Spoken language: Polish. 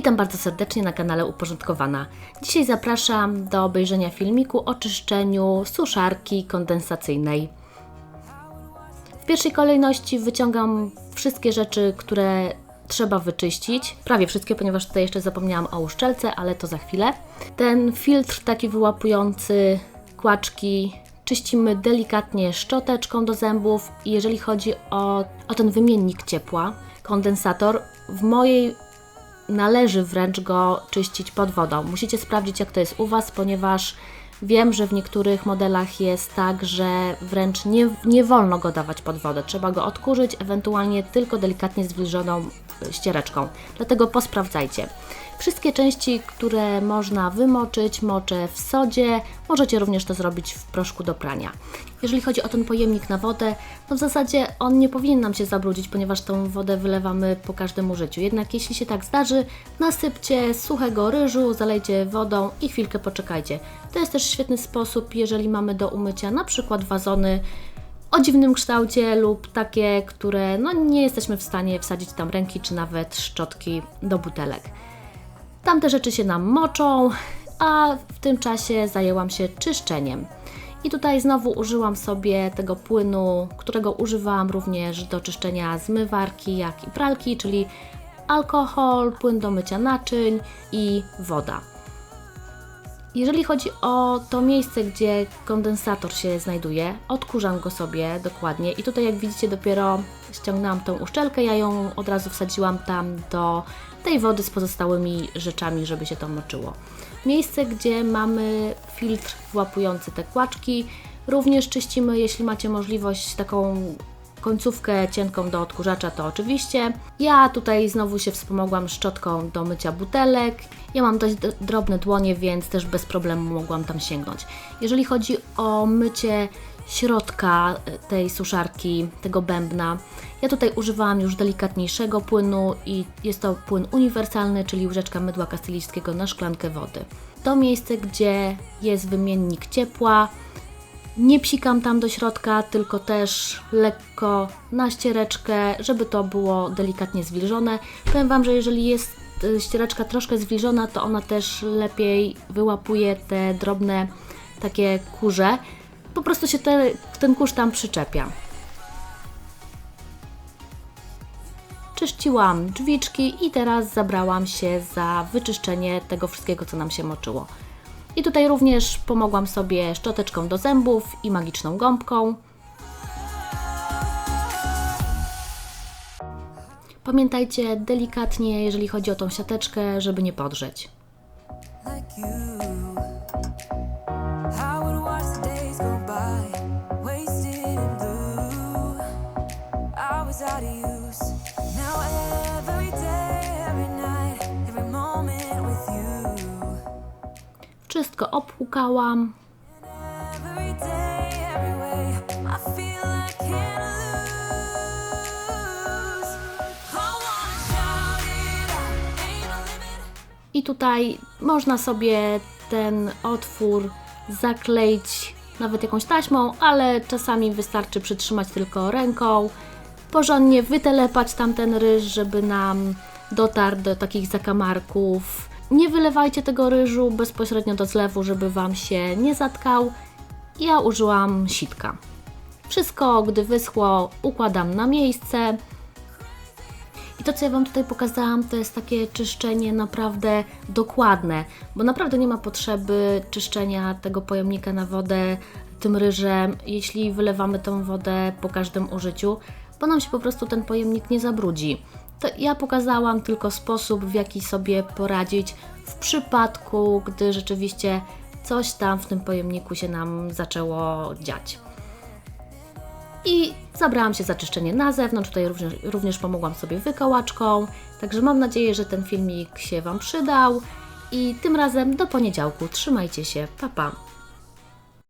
Witam bardzo serdecznie na kanale Uporządkowana. Dzisiaj zapraszam do obejrzenia filmiku o czyszczeniu suszarki kondensacyjnej. W pierwszej kolejności wyciągam wszystkie rzeczy, które trzeba wyczyścić. Prawie wszystkie, ponieważ tutaj jeszcze zapomniałam o uszczelce, ale to za chwilę. Ten filtr taki wyłapujący kłaczki czyścimy delikatnie szczoteczką do zębów jeżeli chodzi o, o ten wymiennik ciepła, kondensator, w mojej należy wręcz go czyścić pod wodą. Musicie sprawdzić, jak to jest u Was, ponieważ wiem, że w niektórych modelach jest tak, że wręcz nie, nie wolno go dawać pod wodę. Trzeba go odkurzyć, ewentualnie tylko delikatnie zwilżoną ściereczką. Dlatego posprawdzajcie. Wszystkie części, które można wymoczyć, moczę w sodzie. Możecie również to zrobić w proszku do prania. Jeżeli chodzi o ten pojemnik na wodę, to w zasadzie on nie powinien nam się zabrudzić, ponieważ tą wodę wylewamy po każdym użyciu. Jednak jeśli się tak zdarzy, nasypcie suchego ryżu, zalejcie wodą i chwilkę poczekajcie. To jest też świetny sposób, jeżeli mamy do umycia na przykład wazony o dziwnym kształcie lub takie, które no, nie jesteśmy w stanie wsadzić tam ręki czy nawet szczotki do butelek. Tamte rzeczy się nam moczą, a w tym czasie zajęłam się czyszczeniem. I tutaj znowu użyłam sobie tego płynu, którego używałam również do czyszczenia zmywarki, jak i pralki, czyli alkohol, płyn do mycia naczyń i woda. Jeżeli chodzi o to miejsce, gdzie kondensator się znajduje, odkurzam go sobie dokładnie i tutaj jak widzicie dopiero ściągnęłam tą uszczelkę, ja ją od razu wsadziłam tam do tej wody z pozostałymi rzeczami, żeby się to moczyło. Miejsce, gdzie mamy filtr włapujący te kłaczki, również czyścimy, jeśli macie możliwość taką końcówkę cienką do odkurzacza, to oczywiście. Ja tutaj znowu się wspomogłam szczotką do mycia butelek. Ja mam dość drobne dłonie, więc też bez problemu mogłam tam sięgnąć. Jeżeli chodzi o mycie środka e, tej suszarki, tego bębna, ja tutaj używałam już delikatniejszego płynu i jest to płyn uniwersalny, czyli łyżeczka mydła kastylijskiego na szklankę wody. To miejsce, gdzie jest wymiennik ciepła, nie psikam tam do środka, tylko też lekko na ściereczkę, żeby to było delikatnie zwilżone. Powiem Wam, że jeżeli jest y, ściereczka troszkę zwilżona, to ona też lepiej wyłapuje te drobne takie kurze. Po prostu się te, ten kurz tam przyczepia. Czyściłam drzwiczki i teraz zabrałam się za wyczyszczenie tego wszystkiego, co nam się moczyło. I tutaj również pomogłam sobie szczoteczką do zębów i magiczną gąbką. Pamiętajcie delikatnie, jeżeli chodzi o tą siateczkę, żeby nie podrzeć. like no limit. I tutaj można sobie ten otwór zakleić nawet jakąś taśmą, ale czasami wystarczy przytrzymać tylko ręką, porządnie wytelepać tamten ryż, żeby nam dotarł do takich zakamarków. Nie wylewajcie tego ryżu bezpośrednio do zlewu, żeby Wam się nie zatkał. Ja użyłam sitka. Wszystko, gdy wyschło, układam na miejsce. I to, co ja Wam tutaj pokazałam, to jest takie czyszczenie naprawdę dokładne, bo naprawdę nie ma potrzeby czyszczenia tego pojemnika na wodę tym ryżem, jeśli wylewamy tą wodę po każdym użyciu, bo nam się po prostu ten pojemnik nie zabrudzi. To ja pokazałam tylko sposób, w jaki sobie poradzić w przypadku, gdy rzeczywiście coś tam w tym pojemniku się nam zaczęło dziać. I zabrałam się za czyszczenie na zewnątrz, tutaj również, również pomogłam sobie wykołaczką. Także mam nadzieję, że ten filmik się Wam przydał. I tym razem do poniedziałku. Trzymajcie się, pa pa!